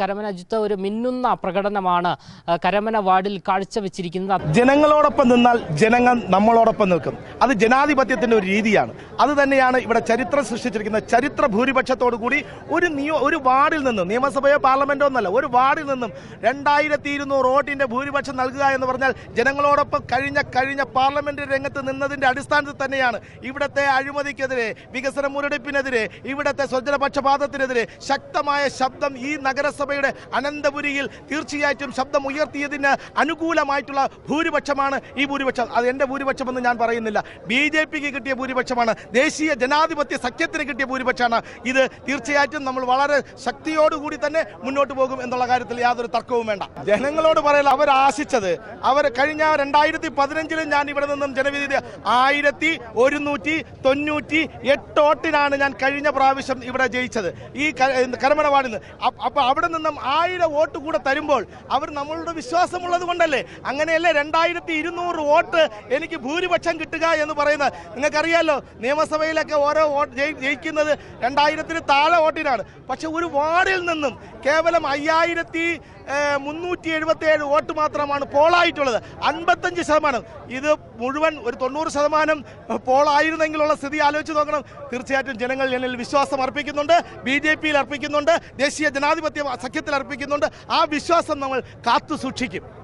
കരമന അജിത്ത് ഒരു മിന്നുന്ന പ്രകടനമാണ് കരമന വാർഡിൽ കാഴ്ചവെച്ചിരിക്കുന്നത്. ജനങ്ങളോടൊപ്പം നിന്നാൽ ജനങ്ങൾ നമ്മളോടൊപ്പം നിൽക്കും. അത് ജനാധിപത്യത്തിന്റെ ഒരു രീതിയാണ്. അത് തന്നെയാണ് ഇവിടെ ചരിത്രം സൃഷ്ടിച്ചിരിക്കുന്ന ചരിത്ര ഭൂരിപക്ഷത്തോടു കൂടി ഒരു നിയോ ഒരു വാർഡിൽ നിന്നും നിയമസഭയോ പാർലമെന്റോ ഒന്നല്ല ഒരു വാർഡിൽ നിന്നും രണ്ടായിരത്തി ഇരുന്നൂറ് വോട്ടിന്റെ ഭൂരിപക്ഷം നൽകുക എന്ന് പറഞ്ഞാൽ ജനങ്ങളോടൊപ്പം കഴിഞ്ഞ കഴിഞ്ഞ പാർലമെന്റ് രംഗത്ത് നിന്നതിന്റെ അടിസ്ഥാനത്തിൽ തന്നെയാണ് ഇവിടത്തെ അഴിമതിക്കെതിരെ വികസന മുരടിപ്പിനെതിരെ ഇവിടത്തെ സ്വജനപക്ഷപാതത്തിനെതിരെ ശക്തമായ ശബ്ദം ഈ നഗരസഭയുടെ അനന്തപുരിയിൽ തീർച്ചയായിട്ടും ശബ്ദം ഉയർത്തിയതിന് അനുകൂലമായിട്ടുള്ള ഭൂരിപക്ഷമാണ് ഈ ഭൂരിപക്ഷം. അത് എന്റെ ഭൂരിപക്ഷമെന്ന് ഞാൻ പറയുന്നില്ല. ബി ജെ പിക്ക് കിട്ടിയ ഭൂരിപക്ഷമാണ്. ദേശീയ ജനാധിപത്യ സഖ്യത്തിന് കിട്ടിയ ഭൂരിപക്ഷമാണ്. ഇത് തീർച്ചയായിട്ടും നമ്മൾ വളരെ ശക്തിയോടുകൂടി തന്നെ മുന്നോട്ട് പോകും എന്നുള്ള കാര്യത്തിൽ യാതൊരു തർക്കവും വേണ്ട. ജനങ്ങളോട് പറയാൻ അവർ ആശിച്ചത് അവർ കഴിഞ്ഞ രണ്ടായിരത്തി പതിനഞ്ചിലും ഞാൻ ഇവിടെ നിന്നും ജനവിധി ആയിരത്തി ഒരുന്നൂറ്റി തൊണ്ണൂറ്റി എട്ടോട്ടിനാണ് ഞാൻ കഴിഞ്ഞ പ്രാവശ്യം ഇവിടെ ജയിച്ചത്. ഈ കരമന വാർഡിൽ നിന്ന് അപ്പ- അപ്പൊ അവിടെ നിന്നും ആയിരം വോട്ട് കൂടെ തരുമ്പോൾ അവർ നമ്മളുടെ വിശ്വാസമുള്ളത് കൊണ്ടല്ലേ? അങ്ങനെയല്ലേ രണ്ടായിരത്തി ഇരുന്നൂറ് വോട്ട് എനിക്ക് ഭൂരിപക്ഷം കിട്ടുക എന്ന് പറയുന്നത്? നിങ്ങൾക്കറിയാലോ നിയമസഭയിലൊക്കെ ഓരോ വോട്ട് ജയി- ജയിക്കുന്നത് രണ്ടായിരത്തിന് താഴെ വോട്ടിനാണ്. പക്ഷെ ഒരു വാർഡിൽ നിന്നും കേവലം അയ്യായിരത്തി മുന്നൂറ്റി എഴുപത്തി ഏഴ് വോട്ട് മാത്രമാണ് പോളായിട്ടുള്ളത്. അൻപത്തഞ്ച് ശതമാനം. ഇത് മുഴുവൻ ഒരു തൊണ്ണൂറ് ശതമാനം പോളായിരുന്നെങ്കിലുള്ള സ്ഥിതി ആലോചിച്ച് നോക്കണം. തീർച്ചയായിട്ടും ജനങ്ങൾ എന്നിൽ വിശ്വാസം അർപ്പിക്കുന്നുണ്ട്. ബി ജെ പിയിൽ അർപ്പിക്കുന്നുണ്ട്. ദേശീയ ജനാധിപത്യ സഖ്യത്തിൽ അർപ്പിക്കുന്നുണ്ട്. ആ വിശ്വാസം നമ്മൾ കാത്തു സൂക്ഷിക്കും.